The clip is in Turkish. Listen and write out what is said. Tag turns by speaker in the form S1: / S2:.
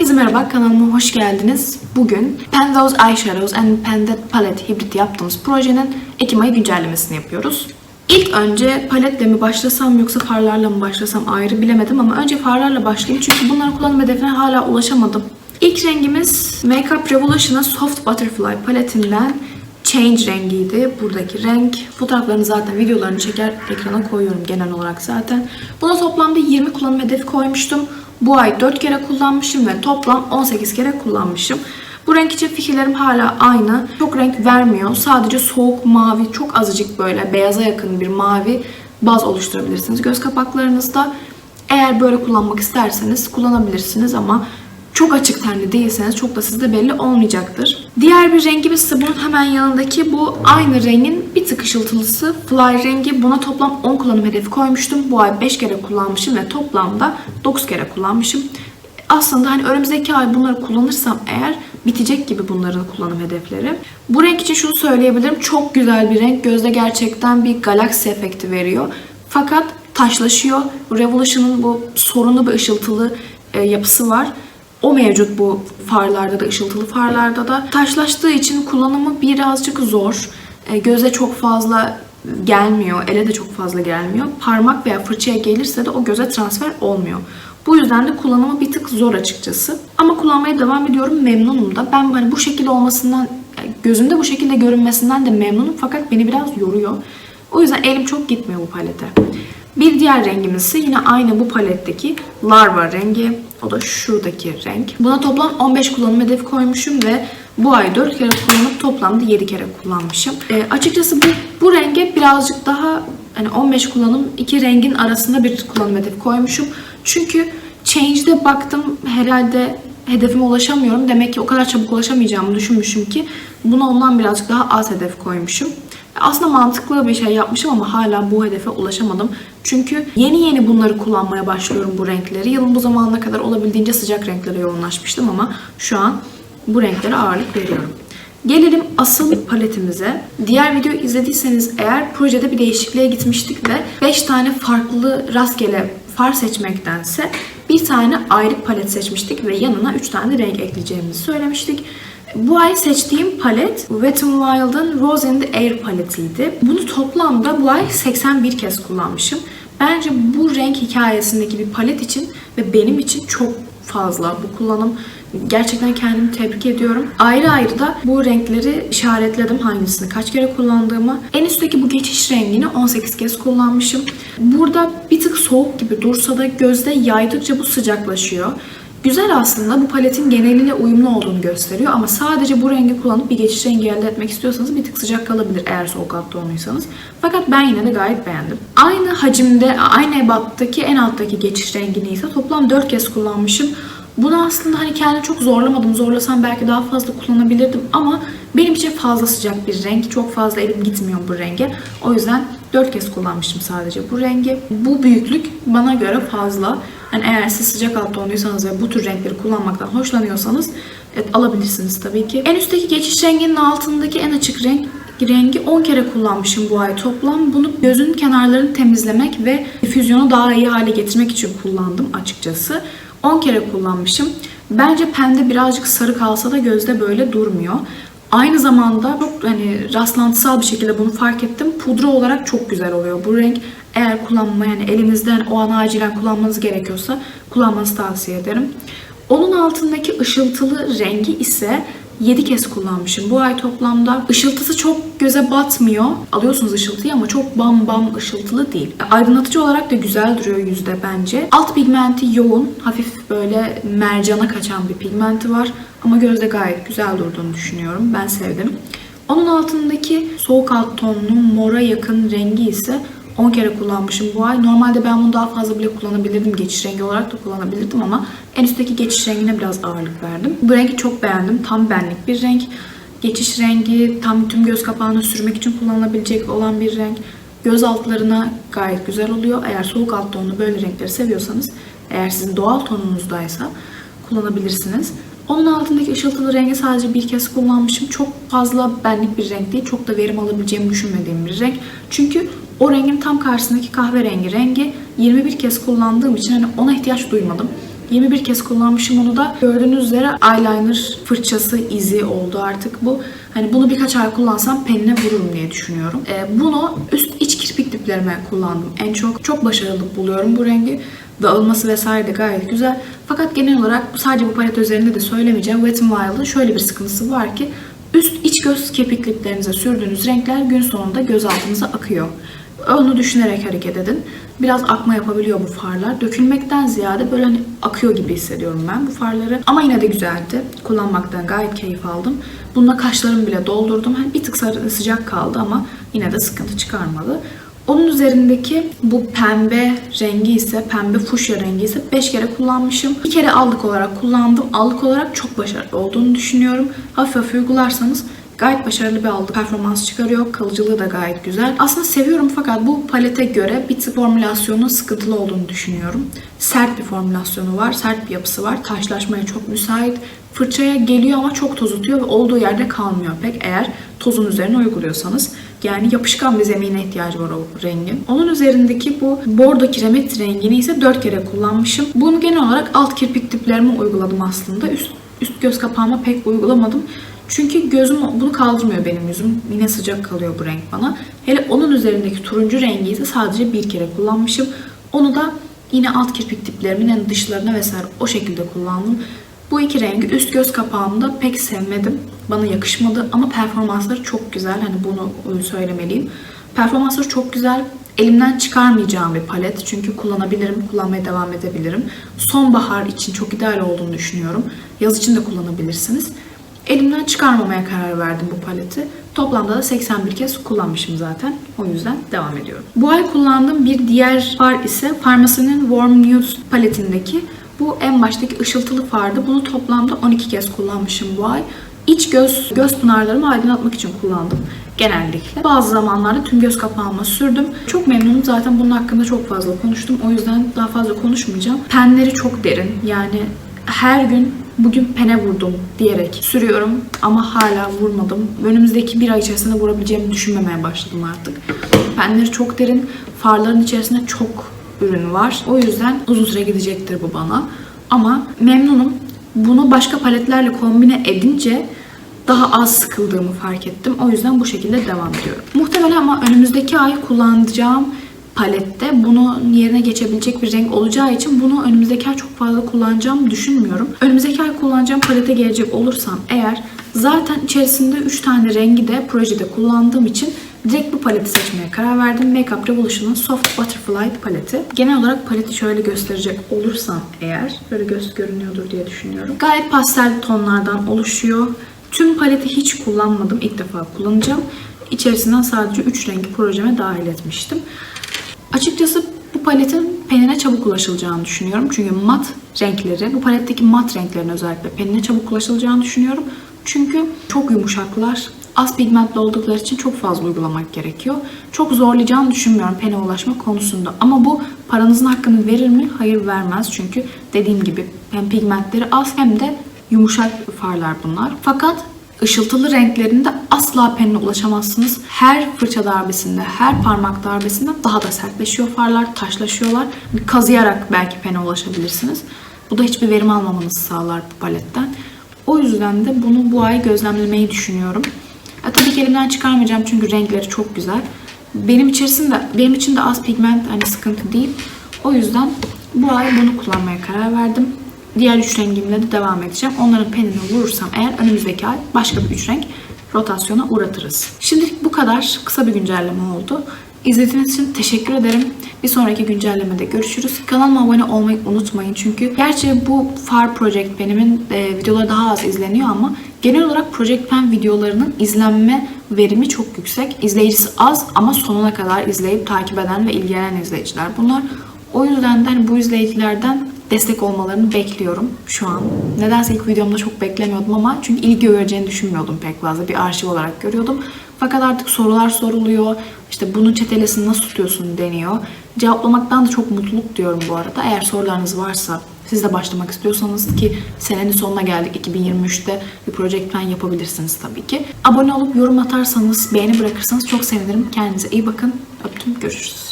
S1: Herkese merhaba, kanalıma hoş geldiniz. Bugün Penrose Eyeshadows and Pendant Palette hibrit yaptığımız projenin Ekim ayı güncellemesini yapıyoruz. İlk önce paletle mi başlasam yoksa farlarla mı başlasam ayrı bilemedim ama önce farlarla başlayayım çünkü bunların kullanım hedefine hala ulaşamadım. İlk rengimiz Makeup Revolution'ın Soft Butterfly paletinden Change rengiydi. Buradaki renk. Fotoğraflarını zaten videolarını çeker ekrana koyuyorum genel olarak zaten. Buna toplamda 20 kullanım hedefi koymuştum. Bu ay 4 kere kullanmışım ve toplam 18 kere kullanmışım. Bu renk için fikirlerim hala aynı. Çok renk vermiyor. Sadece soğuk mavi, çok azıcık böyle beyaza yakın bir mavi baz oluşturabilirsiniz göz kapaklarınızda. Eğer böyle kullanmak isterseniz kullanabilirsiniz ama çok açık tenli değilseniz çok da sizde belli olmayacaktır. Diğer bir rengimiz ise bunun hemen yanındaki bu aynı rengin bir tık ışıltılısı Fly rengi. Buna toplam 10 kullanım hedefi koymuştum. Bu ay 5 kere kullanmışım ve toplamda 9 kere kullanmışım. Aslında hani önümüzdeki ay bunları kullanırsam eğer bitecek gibi bunların kullanım hedefleri. Bu renk için şunu söyleyebilirim. Çok güzel bir renk. Gözde gerçekten bir galaksi efekti veriyor. Fakat taşlaşıyor. Revolution'ın bu sorunlu bir ışıltılı e, yapısı var. O mevcut bu farlarda da, ışıltılı farlarda da. Taşlaştığı için kullanımı birazcık zor. E, göze çok fazla gelmiyor, ele de çok fazla gelmiyor. Parmak veya fırçaya gelirse de o göze transfer olmuyor. Bu yüzden de kullanımı bir tık zor açıkçası. Ama kullanmaya devam ediyorum. Memnunum da. Ben hani bu şekilde olmasından, gözümde bu şekilde görünmesinden de memnunum. Fakat beni biraz yoruyor. O yüzden elim çok gitmiyor bu palete. Bir diğer rengimiz ise yine aynı bu paletteki larva rengi. O da şuradaki renk. Buna toplam 15 kullanım hedefi koymuşum ve bu ay 4 kere kullanıp toplamda 7 kere kullanmışım. E, açıkçası bu, bu renge birazcık daha hani 15 kullanım iki rengin arasında bir kullanım hedefi koymuşum. Çünkü Change'de baktım herhalde hedefime ulaşamıyorum. Demek ki o kadar çabuk ulaşamayacağımı düşünmüşüm ki buna ondan birazcık daha az hedef koymuşum. Aslında mantıklı bir şey yapmışım ama hala bu hedefe ulaşamadım. Çünkü yeni yeni bunları kullanmaya başlıyorum bu renkleri. Yılın bu zamanına kadar olabildiğince sıcak renklere yoğunlaşmıştım ama şu an bu renklere ağırlık veriyorum. Gelelim asıl paletimize. Diğer videoyu izlediyseniz eğer projede bir değişikliğe gitmiştik ve 5 tane farklı rastgele far seçmektense bir tane ayrı palet seçmiştik ve yanına 3 tane renk ekleyeceğimizi söylemiştik. Bu ay seçtiğim palet Wet n Wild'ın Rose in the Air paletiydi. Bunu toplamda bu ay 81 kez kullanmışım. Bence bu renk hikayesindeki bir palet için ve benim için çok fazla bu kullanım. Gerçekten kendimi tebrik ediyorum. Ayrı ayrı da bu renkleri işaretledim hangisini kaç kere kullandığımı. En üstteki bu geçiş rengini 18 kez kullanmışım. Burada bir tık soğuk gibi dursa da gözde yaydıkça bu sıcaklaşıyor. Güzel aslında bu paletin geneliyle uyumlu olduğunu gösteriyor ama sadece bu rengi kullanıp bir geçiş rengi elde etmek istiyorsanız bir tık sıcak kalabilir eğer soğuk alt tonluysanız. Fakat ben yine de gayet beğendim. Aynı hacimde, aynı ebattaki en alttaki geçiş rengini ise toplam 4 kez kullanmışım. Bunu aslında hani kendimi çok zorlamadım. Zorlasam belki daha fazla kullanabilirdim ama benim için fazla sıcak bir renk. Çok fazla elim gitmiyor bu renge. O yüzden 4 kez kullanmıştım sadece bu rengi. Bu büyüklük bana göre fazla. Yani eğer siz sıcak alt tonluysanız ve bu tür renkleri kullanmaktan hoşlanıyorsanız evet, alabilirsiniz tabii ki. En üstteki geçiş renginin altındaki en açık renk rengi 10 kere kullanmışım bu ay toplam. Bunu gözün kenarlarını temizlemek ve füzyonu daha iyi hale getirmek için kullandım açıkçası. 10 kere kullanmışım. Bence pembe birazcık sarı kalsa da gözde böyle durmuyor. Aynı zamanda çok hani rastlantısal bir şekilde bunu fark ettim. Pudra olarak çok güzel oluyor bu renk. Eğer kullanma yani elinizden o an acilen kullanmanız gerekiyorsa kullanmanızı tavsiye ederim. Onun altındaki ışıltılı rengi ise 7 kez kullanmışım bu ay toplamda. Işıltısı çok göze batmıyor. Alıyorsunuz ışıltıyı ama çok bam bam ışıltılı değil. Aydınlatıcı olarak da güzel duruyor yüzde bence. Alt pigmenti yoğun, hafif böyle mercana kaçan bir pigmenti var. Ama gözde gayet güzel durduğunu düşünüyorum. Ben sevdim. Onun altındaki soğuk alt tonlu mora yakın rengi ise 10 kere kullanmışım bu ay. Normalde ben bunu daha fazla bile kullanabilirdim. Geçiş rengi olarak da kullanabilirdim ama en üstteki geçiş rengine biraz ağırlık verdim. Bu rengi çok beğendim. Tam benlik bir renk. Geçiş rengi tam tüm göz kapağına sürmek için kullanılabilecek olan bir renk. Göz altlarına gayet güzel oluyor. Eğer soğuk alt tonlu böyle renkleri seviyorsanız, eğer sizin doğal tonunuzdaysa kullanabilirsiniz. Onun altındaki ışıltılı rengi sadece bir kez kullanmışım. Çok fazla benlik bir renk değil. Çok da verim alabileceğimi düşünmediğim bir renk. Çünkü o rengin tam karşısındaki kahverengi rengi 21 kez kullandığım için hani ona ihtiyaç duymadım. 21 kez kullanmışım onu da. Gördüğünüz üzere eyeliner fırçası izi oldu artık bu. Hani bunu birkaç ay kullansam penine vururum diye düşünüyorum. Ee, bunu üst iç kirpik diplerime kullandım en çok. Çok başarılı buluyorum bu rengi. Dağılması vesaire de gayet güzel. Fakat genel olarak sadece bu palet üzerinde de söylemeyeceğim. Wet n Wild'ın şöyle bir sıkıntısı var ki üst iç göz kirpik diplerinize sürdüğünüz renkler gün sonunda göz altınıza akıyor. Onu düşünerek hareket edin. Biraz akma yapabiliyor bu farlar. Dökülmekten ziyade böyle hani akıyor gibi hissediyorum ben bu farları. Ama yine de güzeldi. Kullanmaktan gayet keyif aldım. Bununla kaşlarımı bile doldurdum. Hani bir tık sıcak kaldı ama yine de sıkıntı çıkarmadı. Onun üzerindeki bu pembe rengi ise, pembe fuşya rengi ise 5 kere kullanmışım. Bir kere allık olarak kullandım. Allık olarak çok başarılı olduğunu düşünüyorum. Hafif hafif uygularsanız gayet başarılı bir allık performans çıkarıyor. Kalıcılığı da gayet güzel. Aslında seviyorum fakat bu palete göre bir tık formülasyonu sıkıntılı olduğunu düşünüyorum. Sert bir formülasyonu var, sert bir yapısı var. Taşlaşmaya çok müsait. Fırçaya geliyor ama çok toz tutuyor ve olduğu yerde kalmıyor pek eğer tozun üzerine uyguluyorsanız. Yani yapışkan bir zemine ihtiyacı var o rengin. Onun üzerindeki bu bordo kiremit rengini ise 4 kere kullanmışım. Bunu genel olarak alt kirpik diplerime uyguladım aslında. Üst, üst göz kapağıma pek uygulamadım. Çünkü gözüm bunu kaldırmıyor benim yüzüm. Yine sıcak kalıyor bu renk bana. Hele onun üzerindeki turuncu rengi ise sadece bir kere kullanmışım. Onu da yine alt kirpik diplerimin en dışlarına vesaire o şekilde kullandım. Bu iki rengi üst göz kapağımda pek sevmedim. Bana yakışmadı ama performansları çok güzel. Hani bunu söylemeliyim. Performansları çok güzel. Elimden çıkarmayacağım bir palet. Çünkü kullanabilirim, kullanmaya devam edebilirim. Sonbahar için çok ideal olduğunu düşünüyorum. Yaz için de kullanabilirsiniz. Elimden çıkarmamaya karar verdim bu paleti. Toplamda da 81 kez kullanmışım zaten. O yüzden devam ediyorum. Bu ay kullandığım bir diğer far ise Farmacy'nin Warm Nude paletindeki bu en baştaki ışıltılı fardı. Bunu toplamda 12 kez kullanmışım bu ay. İç göz, göz pınarlarımı aydınlatmak için kullandım genellikle. Bazı zamanlarda tüm göz kapağıma sürdüm. Çok memnunum. Zaten bunun hakkında çok fazla konuştum. O yüzden daha fazla konuşmayacağım. Penleri çok derin. Yani her gün bugün pene vurdum diyerek sürüyorum ama hala vurmadım. Önümüzdeki bir ay içerisinde vurabileceğimi düşünmemeye başladım artık. Penleri çok derin. Farların içerisinde çok ürün var. O yüzden uzun süre gidecektir bu bana. Ama memnunum. Bunu başka paletlerle kombine edince daha az sıkıldığımı fark ettim. O yüzden bu şekilde devam ediyorum. Muhtemelen ama önümüzdeki ay kullanacağım palette bunun yerine geçebilecek bir renk olacağı için bunu önümüzdeki ay çok fazla kullanacağımı düşünmüyorum. Önümüzdeki ay kullanacağım palete gelecek olursam eğer zaten içerisinde 3 tane rengi de projede kullandığım için direkt bu paleti seçmeye karar verdim. Makeup Revolution'un Soft Butterfly paleti. Genel olarak paleti şöyle gösterecek olursam eğer böyle göz görünüyordur diye düşünüyorum. Gayet pastel tonlardan oluşuyor. Tüm paleti hiç kullanmadım. İlk defa kullanacağım. İçerisinden sadece 3 rengi projeme dahil etmiştim. Açıkçası bu paletin penine çabuk ulaşılacağını düşünüyorum. Çünkü mat renkleri, bu paletteki mat renklerin özellikle penine çabuk ulaşılacağını düşünüyorum. Çünkü çok yumuşaklar. Az pigmentli oldukları için çok fazla uygulamak gerekiyor. Çok zorlayacağını düşünmüyorum pene ulaşma konusunda. Ama bu paranızın hakkını verir mi? Hayır vermez. Çünkü dediğim gibi hem pigmentleri az hem de yumuşak farlar bunlar. Fakat ışıltılı renklerinde asla penine ulaşamazsınız. Her fırça darbesinde, her parmak darbesinde daha da sertleşiyor farlar, taşlaşıyorlar. Kazıyarak belki pene ulaşabilirsiniz. Bu da hiçbir verim almamanızı sağlar bu paletten. O yüzden de bunu bu ay gözlemlemeyi düşünüyorum. E, tabii ki elimden çıkarmayacağım çünkü renkleri çok güzel. Benim içerisinde, benim için de az pigment hani sıkıntı değil. O yüzden bu ay bunu kullanmaya karar verdim. Diğer üç rengimle de devam edeceğim. Onların penini vurursam eğer önümüzdeki ay başka bir üç renk rotasyona uğratırız. Şimdilik bu kadar kısa bir güncelleme oldu. İzlediğiniz için teşekkür ederim. Bir sonraki güncellemede görüşürüz. Kanalıma abone olmayı unutmayın. Çünkü gerçi bu Far Project Pen'imin e, videoları daha az izleniyor ama genel olarak Project Pen videolarının izlenme verimi çok yüksek. İzleyicisi az ama sonuna kadar izleyip takip eden ve ilgilenen izleyiciler bunlar. O yüzden de hani bu izleyicilerden destek olmalarını bekliyorum şu an. Nedense ilk videomda çok beklemiyordum ama çünkü ilgi göreceğini düşünmüyordum pek fazla. Bir arşiv olarak görüyordum. Fakat artık sorular soruluyor. İşte bunun çetelesini nasıl tutuyorsun deniyor. Cevaplamaktan da çok mutluluk diyorum bu arada. Eğer sorularınız varsa siz de başlamak istiyorsanız ki senenin sonuna geldik 2023'te bir Project Plan yapabilirsiniz tabii ki. Abone olup yorum atarsanız, beğeni bırakırsanız çok sevinirim. Kendinize iyi bakın. Öptüm. Görüşürüz.